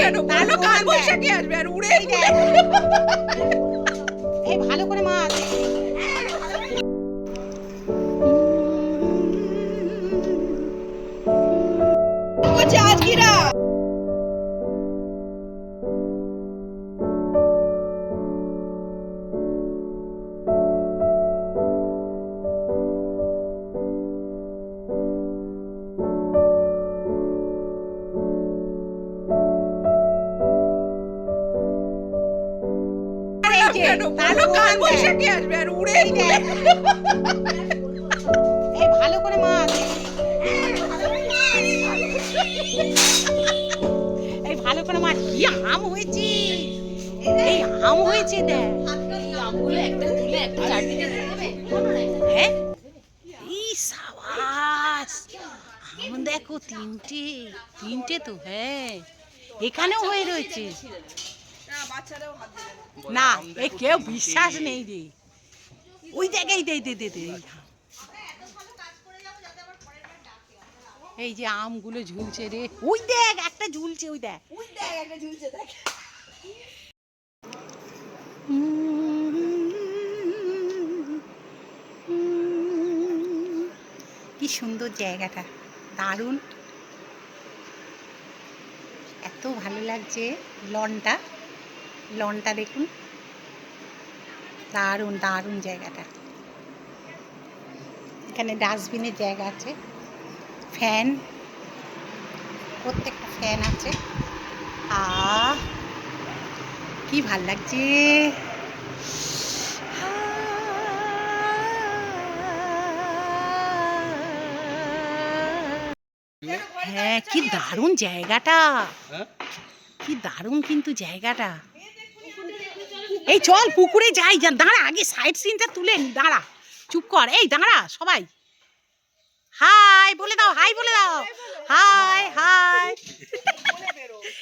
কেন? তার কাল বৈশাখী আসবে? আর উড়ে এই এই ভালো করে মাছ। কেন? কাল দেখ। বৈশাখী আসবে আর উড়ে এই ভালো করে মাছ এই ভালো করে মাছ কি আম হয়েছে? এই আম হয়েছে দেখ। আমগুলো একটা তুলে একটা চাটনিতে হ্যাঁ সাবাস। আম দেখো তিনটে। তিনটে তো হ্যাঁ। এখানেও হয়ে রয়েছে। না। এ কেউ বিশ্বাস নেই রে। ওই দেখাই দে দে দে দে এই যে আমগুলো ঝুলছে রে। ওই দেখ একটা ঝুলছে ওই দেখ। উই দেখ একটা ঝুলছে দেখ। কি সুন্দর জায়গাটা দারুণ। এত ভালো লাগছে লনটা। লনটা দেখুন। দারুণ দারুণ জায়গাটা। এখানে ডাস্টবিনের জায়গা আছে। ফ্যান প্রত্যেকটা ফ্যান আছে। আ কি ভালো লাগছে। হ্যাঁ কি দারুণ জায়গাটা। কি দারুণ কিন্তু জায়গাটা। এই চল পুকুরে যাই, যা, দাঁড়া, আগে সাইড সিনটা তুলে দাঁড়া। চুপ কর, এই দাঁড়া, সবাই। হাই বলে দাও হাই বলে দাও। হাই হাই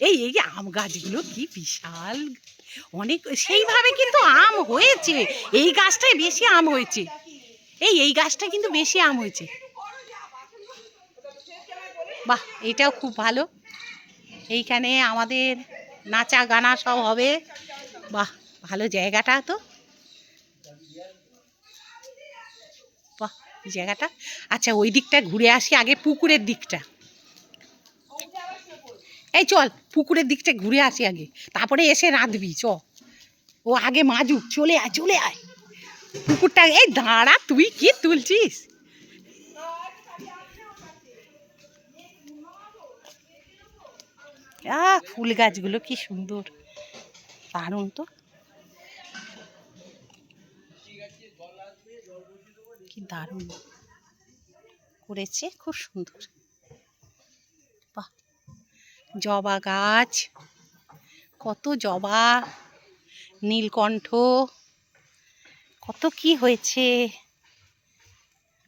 এই এই আম গাছগুলো কি বিশাল। অনেক, সেইভাবে কিন্তু আম হয়েছে। এই গাছটায় বেশি আম হয়েছে। এই এই গাছটা কিন্তু বেশি আম হয়েছে। বাহ, এটাও খুব ভালো। এইখানে আমাদের নাচা গানা সব হবে। বাহ। ভালো জায়গাটা তো। বাহ জায়গাটা? আচ্ছা ওই দিকটা ঘুরে আসি, আগে পুকুরের দিকটা। এই চল, পুকুরের দিকটা ঘুরে আসি আগে। তারপরে এসে রাঁধবি, চ। ও আগে মাজুক, চলে আয় চলে আয়। পুকুরটা, এই দাঁড়া, তুই কি তুলছিস? ফুল গাছগুলো কি সুন্দর। দারুণ তো। কি দারুণ করেছে, খুব সুন্দর। বাহ! জবা গাছ, কত জবা, নীলকণ্ঠ, কত কি হয়েছে।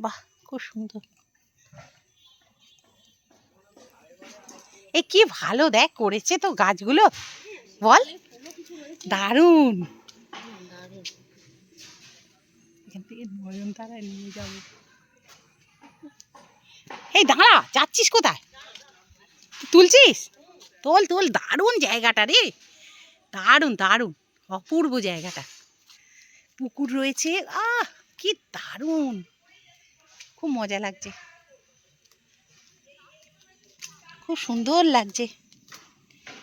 বাহ! খুব সুন্দর। এ কি ভালো দেখ, করেছে তো গাছগুলো। বল। দারুণ। এখান থেকে নয়নতারা নিয়ে যাব। এই দাঁড়া, যাচ্ছিস কোথায়? তুলছিস? তোল তোল, দারুণ জায়গাটা রে। দারুণ দারুণ, অপূর্ব জায়গাটা। পুকুর রয়েছে, আহ, কি দারুণ! খুব মজা লাগছে। খুব সুন্দর লাগছে।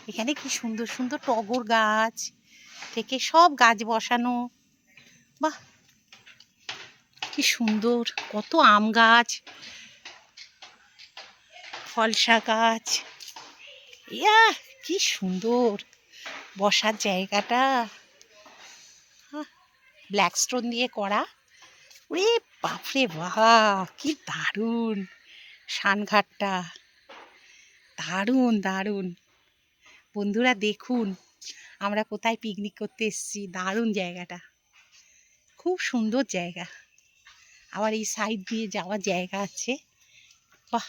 এখানে কি সুন্দর সুন্দর টগর গাছ, থেকে সব গাছ বসানো। বাহ! কি সুন্দর, কত আম গাছ ফলসা গাছ। ইয়া কি সুন্দর। বসার জায়গাটা। ব্ল্যাক স্টোন দিয়ে করা। ওরে বাপরে বাহ, কি দারুণ। সানঘাটটা দারুণ দারুণ। বন্ধুরা দেখুন, আমরা কোথায় পিকনিক করতে এসেছি। দারুণ জায়গাটা। খুব সুন্দর জায়গা। আবার এই সাইড দিয়ে যাওয়ার জায়গা আছে। বাহ!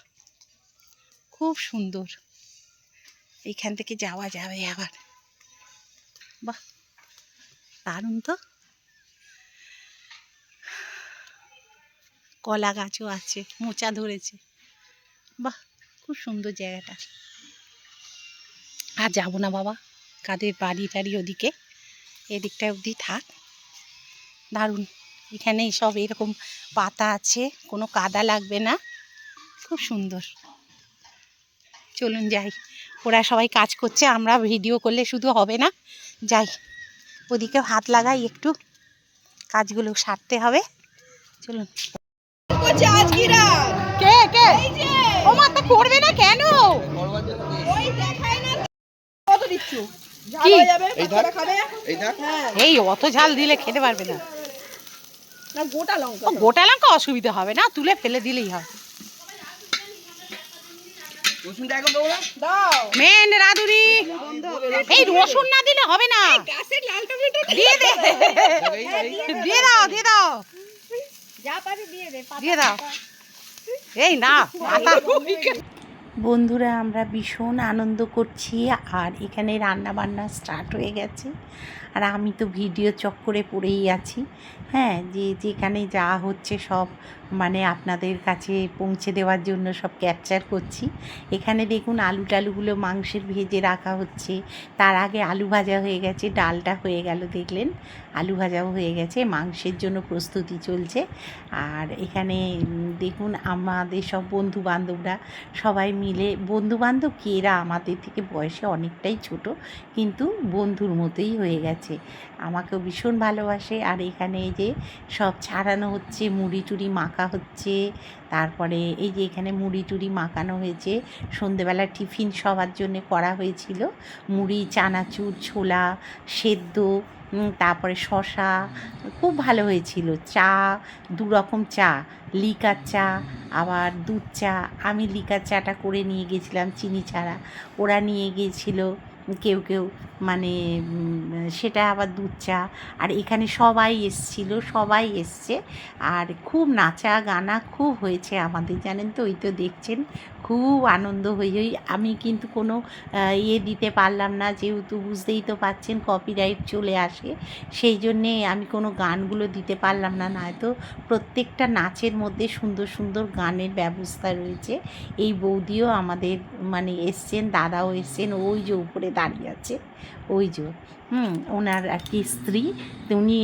খুব সুন্দর। এইখান থেকে যাওয়া যাবে আবার। বাহ! দারুণ তো। কলা গাছও আছে, মোচা ধরেছে। বাহ! খুব সুন্দর জায়গাটা। আর যাব না বাবা, কাদের বাড়ি টাড়ি ওদিকে। এদিকটা অবধি থাক। দারুণ। এখানে সব এরকম পাতা আছে কোনো কাদা লাগবে না। খুব সুন্দর। চলুন যাই। ওরা সবাই কাজ করছে আমরা ভিডিও করলে শুধু হবে না। যাই ওদিকে হাত লাগাই একটু। কাজগুলো সারতে হবে। চলুন। কে কে? করবে না কেন? হ্যাঁ। এই অত ঝাল দিলে খেতে পারবে না। না গোটা লঙ্কা গোটা লঙ্কা অসুবিধা হবে না তুলে ফেলে দিলেই দাও। মেন রাধুরি এই রসুন না দিলে হবে না। গাছের লাল টমেটো দিয়ে দে। এই, এই, দিয়ে দাও দিয়ে দাও। দিয়ে দাও। এই না পাতা। বন্ধুরা আমরা ভীষণ আনন্দ করছি আর এখানে রান্না বান্না স্টার্ট হয়ে গেছে। আর আমি তো ভিডিও চক্করে পড়েই আছি। হ্যাঁ যে যেখানে যা হচ্ছে সব মানে আপনাদের কাছে পৌঁছে দেওয়ার জন্য সব ক্যাপচার করছি। এখানে দেখুন আলু টালুগুলো মাংসের ভেজে রাখা হচ্ছে। তার আগে আলু ভাজা হয়ে গেছে, ডালটা হয়ে গেল দেখলেন। আলু ভাজাও হয়ে গেছে, মাংসের জন্য প্রস্তুতি চলছে। আর এখানে দেখুন আমাদের সব বন্ধু বান্ধবরা সবাই মিলে বন্ধু বান্ধব কি এরা আমাদের থেকে বয়সে অনেকটাই ছোট, কিন্তু বন্ধুর মতোই হয়ে গেছে। আমাকেও ভীষণ ভালোবাসে। আর এখানে এই যে সব ছাড়ানো হচ্ছে, মুড়ি টুড়ি মাখা হচ্ছে, তারপরে এই যে এখানে মুড়ি টুড়ি মাখানো হয়েছে সন্ধেবেলা টিফিন সবার জন্য করা হয়েছিল। মুড়ি, চানাচুর, ছোলা, সেদ্ধ তারপরে শশা খুব ভালো হয়েছিল। চা, দু রকম চা, লিকার চা, আবার দুধ চা। আমি লিকার চাটা করে নিয়ে গেছিলাম চিনি ছাড়া। ওরা নিয়ে গিয়েছিল কেউ কেউ মানে সেটা আবার দুধ চা। আর এখানে সবাই এসছিল, সবাই এসছে। আর খুব নাচা গানা খুব হয়েছে আমাদের, জানেন তো? ওই তো দেখছেন? খুব আনন্দ হয়ে হই। আমি কিন্তু কোনো ইয়ে দিতে পারলাম না, যেহেতু বুঝতেই তো পাচ্ছেন কপিরাইট চলে আসে। সেই জন্যে আমি কোনো গানগুলো দিতে পারলাম না। নয়তো প্রত্যেকটা নাচের মধ্যে সুন্দর সুন্দর গানের ব্যবস্থা রয়েছে। এই বৌদিও আমাদের মানে এসছেন, দাদাও এসছেন, ওই যে উপরে দাঁড়িয়ে আছে। ওই যে, হুম, ওনার আর কি স্ত্রী, উনি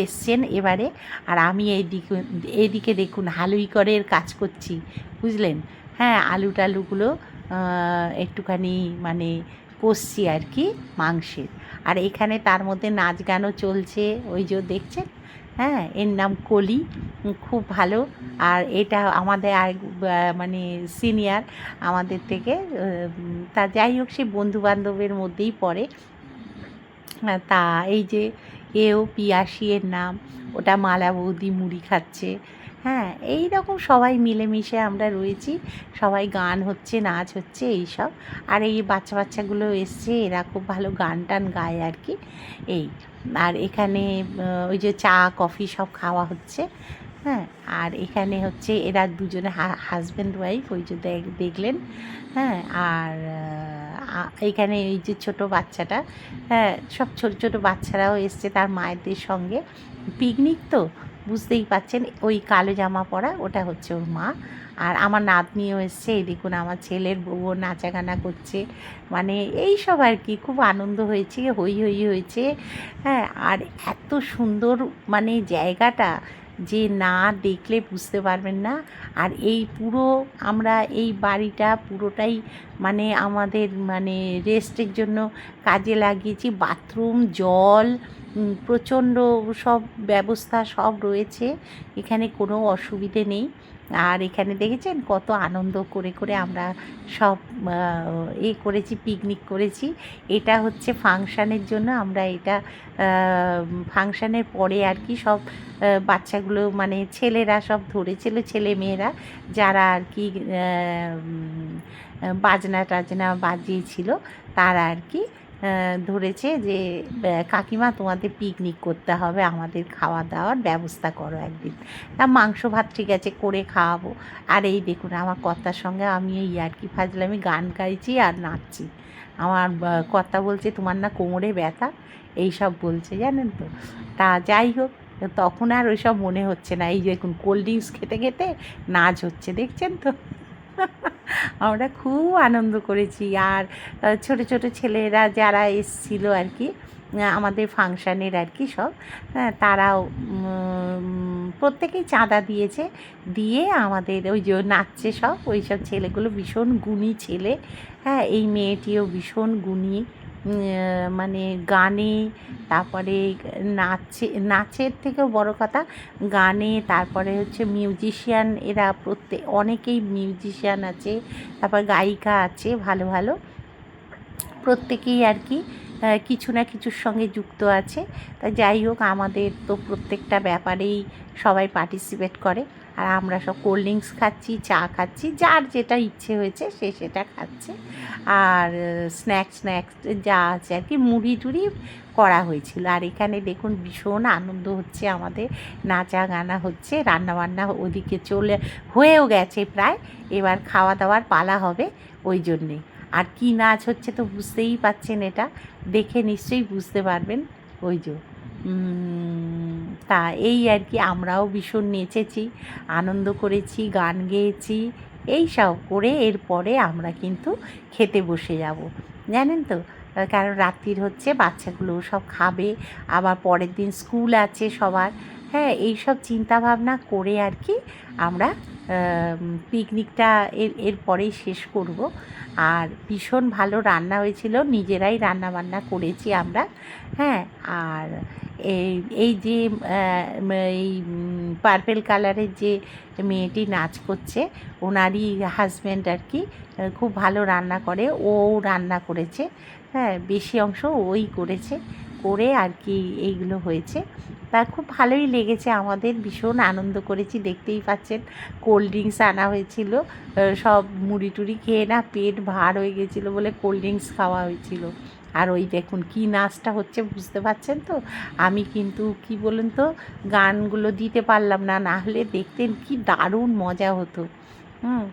এসছেন এবারে। আর আমি এইদিকে এইদিকে দেখুন, হালুই করের কাজ করছি, বুঝলেন? হ্যাঁ আলু টালুগুলো একটুখানি মানে কষছি আর কি মাংসের। আর এখানে তার মধ্যে নাচ গানও চলছে, ওই যে দেখছেন? হ্যাঁ এর নাম কলি খুব ভালো। আর এটা আমাদের আর মানে সিনিয়র আমাদের থেকে তা যাই হোক, সে বন্ধু বান্ধবের মধ্যেই পড়ে। তা এই যে এও পিয়াসি এর নাম, ওটা মালা বৌদি মুড়ি খাচ্ছে। হ্যাঁ এই রকম সবাই মিলেমিশে আমরা রয়েছি। সবাই গান হচ্ছে, নাচ হচ্ছে, এইসব। আর এই বাচ্চা বাচ্চাগুলো এসছে, এরা খুব ভালো গান টান গায় আর কি। এই, আর এখানে ওই যে চা, কফি সব খাওয়া হচ্ছে। হ্যাঁ আর এখানে হচ্ছে এরা দুজনে হাজব্যান্ড ওয়াইফ ওই যে দেখলেন। হ্যাঁ আর এখানে এই যে ছোট বাচ্চাটা হ্যাঁ সব ছোট ছোট বাচ্চারাও এসছে তার মায়েদের সঙ্গে। পিকনিক তো? বুঝতেই পাচ্ছেন, ওই কালো জামা পরা, ওটা হচ্ছে ওর মা। আর আমার নাতনিও এসছে, এই দেখুন আমার ছেলের বউও নাচাগানা করছে। মানে এই সব আর কি, খুব আনন্দ হয়েছে হই হই হয়েছে। হ্যাঁ আর এত সুন্দর মানে জায়গাটা যে না দেখলে বুঝতে পারবেন না। আর এই পুরো আমরা এই বাড়িটা পুরোটাই মানে আমাদের মানে রেস্টের জন্য কাজে লাগিয়েছি। বাথরুম জল প্রচণ্ড সব ব্যবস্থা সব রয়েছে। এখানে কোনো অসুবিধে নেই। আর এখানে দেখেছেন কত আনন্দ করে করে আমরা সব এ করেছি পিকনিক করেছি। এটা হচ্ছে ফাংশানের জন্য আমরা এটা ফাংশানের পরে আর কি সব বাচ্চাগুলো মানে ছেলেরা সব ধরেছিল, ছেলে মেয়েরা যারা আর কি বাজনা টাজনা বাজিয়েছিল, তারা আর কি ধরেছে যে কাকিমা তোমাদের পিকনিক করতে হবে, আমাদের খাওয়া দাওয়ার ব্যবস্থা করো একদিন। তা মাংস ভাত ঠিক আছে, করে খাওয়াবো। আর এই দেখুন, আমার কর্তার সঙ্গে আমি এই আর কি ফাজলামি, গান গাইছি আর নাচছি। আমার কর্তা বলছে, তোমার না কোমরে ব্যথা? এইসব বলছে, জানেন তো। তা যাই হোক, তখন আর ওইসব মনে হচ্ছে না। এই দেখুন কোল্ড ড্রিঙ্কস খেতে খেতে নাচ হচ্ছে, দেখছেন তো? আমরা খুব আনন্দ করেছি। আর ছোট ছোট ছেলেরা যারা এসছিল আর কি আমাদের ফাংশানের আর কি সব হ্যাঁ তারাও প্রত্যেকেই চাঁদা দিয়েছে। দিয়ে আমাদের ওই যে নাচছে সব, ওই সব ছেলেগুলো ভীষণ গুণী ছেলে। হ্যাঁ এই মেয়েটিও ভীষণ গুণী। মানে গানে, তারপরে নাচে, নাচের থেকেও বড় কথা, গানে, তারপরে হচ্ছে মিউজিশিয়ান এরা প্রত্যেক অনেকেই মিউজিশিয়ান আছে, তারপর গায়িকা আছে, ভালো ভালো। প্রত্যেকেই আর কি কিছু না কিছুর সঙ্গে যুক্ত আছে। তা যাই হোক, আমাদের তো প্রত্যেকটা ব্যাপারেই সবাই পার্টিসিপেট করে। আর আমরা সব কোল্ড ড্রিঙ্কস খাচ্ছি চা খাচ্ছি যার যেটা ইচ্ছে হয়েছে সে সেটা খাচ্ছে। আর স্ন্যাক্স স্ন্যাক্স যা আছে আর কি মুড়ি টুড়ি করা হয়েছিল। আর এখানে দেখুন ভীষণ আনন্দ হচ্ছে আমাদের নাচা গানা হচ্ছে রান্নাবান্না ওদিকে চলে হয়েও গেছে প্রায়। এবার খাওয়া দাওয়ার পালা হবে ওই জন্যে। আর কি নাচ হচ্ছে তো বুঝতেই পাচ্ছেন এটা দেখে নিশ্চয়ই বুঝতে পারবেন ওই যে। উম, তা এই আর কি আমরাও ভীষণ নেচেছি, আনন্দ করেছি, গান গেয়েছি, এই সব করে এরপরে আমরা কিন্তু খেতে বসে যাব। জানেন তো? কারণ রাত্রির হচ্ছে বাচ্চাগুলোও সব খাবে, আবার পরের দিন স্কুল আছে সবার। হ্যাঁ এই সব চিন্তাভাবনা করে আর কি আমরা পিকনিকটা এর এরপরেই শেষ করব। আর ভীষণ ভালো রান্না হয়েছিল, নিজেরাই রান্না বান্না করেছি আমরা হ্যাঁ? আর এই এই যে এই পার্পেল কালারের যে মেয়েটি নাচ করছে, ওনারই হাজব্যান্ড আর কি খুব ভালো রান্না করে, ও রান্না করেছে হ্যাঁ? বেশি অংশ ওই করেছে। করে আর কি এইগুলো হয়েছে। তা খুব ভালোই লেগেছে আমাদের, ভীষণ আনন্দ করেছি, দেখতেই পাচ্ছেন। কোল্ড ড্রিঙ্কস আনা হয়েছিল সব মুড়ি টুড়ি খেয়ে না পেট ভার হয়ে গেছিল বলে কোল্ড ড্রিঙ্কস খাওয়া হয়েছিল। আর ওই দেখুন কি নাচটা হচ্ছে, বুঝতে পারছেন তো? আমি কিন্তু কি বলুন তো, গানগুলো দিতে পারলাম না না হলে দেখতেন কি দারুণ মজা হতো। হুম,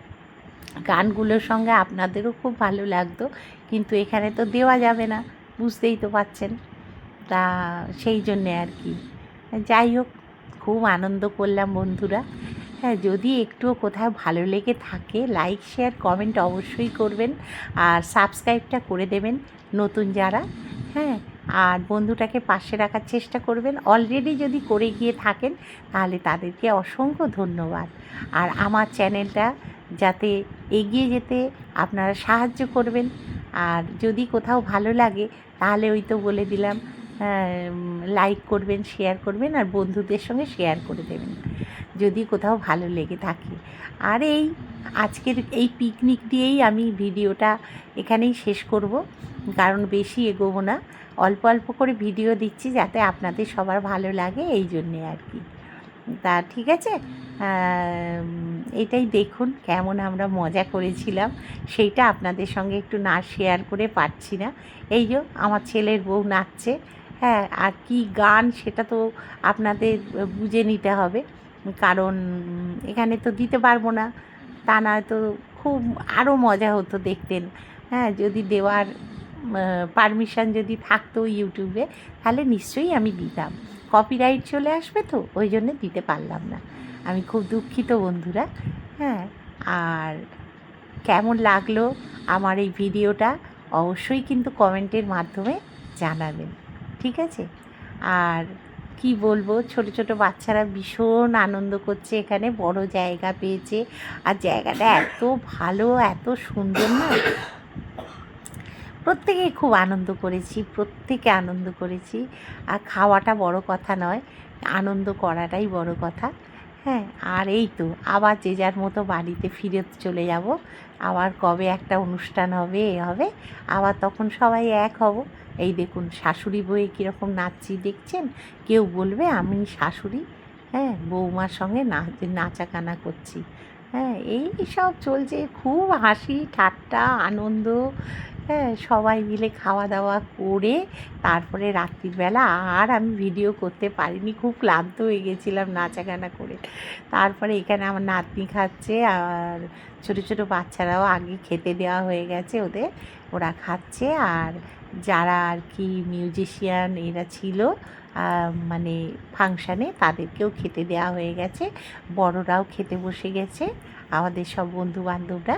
গানগুলোর সঙ্গে আপনাদেরও খুব ভালো লাগতো, কিন্তু এখানে তো দেওয়া যাবে না, বুঝতেই তো পাচ্ছেন। তা সেই জন্যে আর কি। যাই হোক, খুব আনন্দ করলাম বন্ধুরা। হ্যাঁ যদি একটুও কোথাও ভালো লেগে থাকে লাইক শেয়ার কমেন্ট অবশ্যই করবেন। আর সাবস্ক্রাইবটা করে দেবেন নতুন যারা। হ্যাঁ আর বন্ধুটাকে পাশে রাখার চেষ্টা করবেন। অলরেডি যদি করে গিয়ে থাকেন, তাহলে তাদেরকে অসংখ্য ধন্যবাদ। আর আমার চ্যানেলটা যাতে এগিয়ে যেতে আপনারা সাহায্য করবেন। আর যদি কোথাও ভালো লাগে, তাহলে ওই তো বলে দিলাম লাইক করবেন শেয়ার করবেন আর বন্ধুদের সঙ্গে শেয়ার করে দেবেন, যদি কোথাও ভালো লেগে থাকে। আর এই আজকের এই পিকনিক দিয়েই আমি ভিডিওটা এখানেই শেষ করব, কারণ বেশি এগোবো না। অল্প অল্প করে ভিডিও দিচ্ছি যাতে আপনাদের সবার ভালো লাগে এই জন্যে আর কি। তা ঠিক আছে? এটাই দেখুন কেমন আমরা মজা করেছিলাম। সেইটা আপনাদের সঙ্গে একটু না শেয়ার করে পারছি না। এই যে আমার ছেলের বউ নাচছে হ্যাঁ আর কি গান সেটা তো আপনাদের বুঝে নিতে হবে। কারণ এখানে তো দিতে পারব না। তা না তো খুব আরও মজা হতো দেখতেন হ্যাঁ যদি দেওয়ার পারমিশন যদি থাকতো ইউটিউবে তাহলে নিশ্চয়ই আমি দিতাম। কপিরাইট চলে আসবে তো, ওই জন্য দিতে পারলাম না। আমি খুব দুঃখিত বন্ধুরা। হ্যাঁ আর কেমন লাগল আমার এই ভিডিওটা, অবশ্যই কিন্তু কমেন্টের মাধ্যমে জানাবেন। ঠিক আছে? আর কি বলব, ছোট ছোট বাচ্চারা ভীষণ আনন্দ করছে এখানে, বড় জায়গা পেয়েছে। আর জায়গাটা এত ভালো, এত সুন্দর না? প্রত্যেকেই খুব আনন্দ করেছি, প্রত্যেকে আনন্দ করেছি। আর খাওয়াটা বড় কথা নয়, আনন্দ করাটাই বড় কথা। হ্যাঁ আর এই তো, আবার যে যার মতো বাড়িতে ফিরে চলে যাব। আবার কবে একটা অনুষ্ঠান হবে, এ হবে। আবার তখন সবাই এক হব। এই দেখুন, শাশুড়ি বয়ে কীরকম নাচছি, দেখছেন? কেউ বলবে, আমি শাশুড়ি। হ্যাঁ বৌমার সঙ্গে নাচ নাচাকানা করছি। হ্যাঁ এই সব চলছে। খুব হাসি, ঠাট্টা, আনন্দ। হ্যাঁ সবাই মিলে খাওয়া দাওয়া করে তারপরে রাত্রিবেলা আর আমি ভিডিও করতে পারিনি। খুব ক্লান্ত হয়ে গেছিলাম নাচা গানা করে। তারপরে এখানে আমার নাতনি খাচ্ছে আর ছোটো ছোটো বাচ্চারাও আগে খেতে দেওয়া হয়ে গেছে, ওদের ওরা খাচ্ছে। আর যারা আর কি মিউজিশিয়ান এরা ছিল মানে ফাংশানে তাদেরকেও খেতে দেওয়া হয়ে গেছে। বড়রাও খেতে বসে গেছে। আমাদের সব বন্ধু বান্ধবরা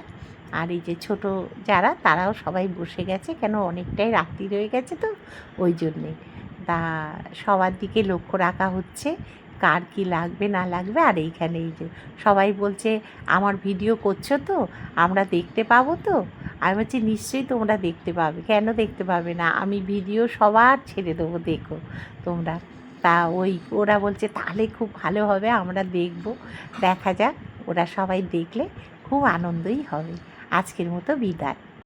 আর এই যে ছোট যারা, তারাও সবাই বসে গেছে, কেন অনেকটাই রাত্রি রয়ে গেছে তো, ওই জন্যে। তা সবার দিকে লক্ষ্য রাখা হচ্ছে, কার কি লাগবে, না লাগবে, আর এইখানে এই যে সবাই বলছে, আমার ভিডিও করছ তো, আমরা দেখতে পাবো তো? আমি বলছি, নিশ্চয়ই তোমরা দেখতে পাবে। কেন দেখতে পাবে না? আমি ভিডিও সবার ছেড়ে দেবো, দেখো তোমরা। তা ওই ওরা বলছে, তাহলে খুব ভালো হবে, আমরা দেখব। দেখা যাক, ওরা সবাই দেখলে খুব আনন্দই হবে। আজকের মতো বিদায়।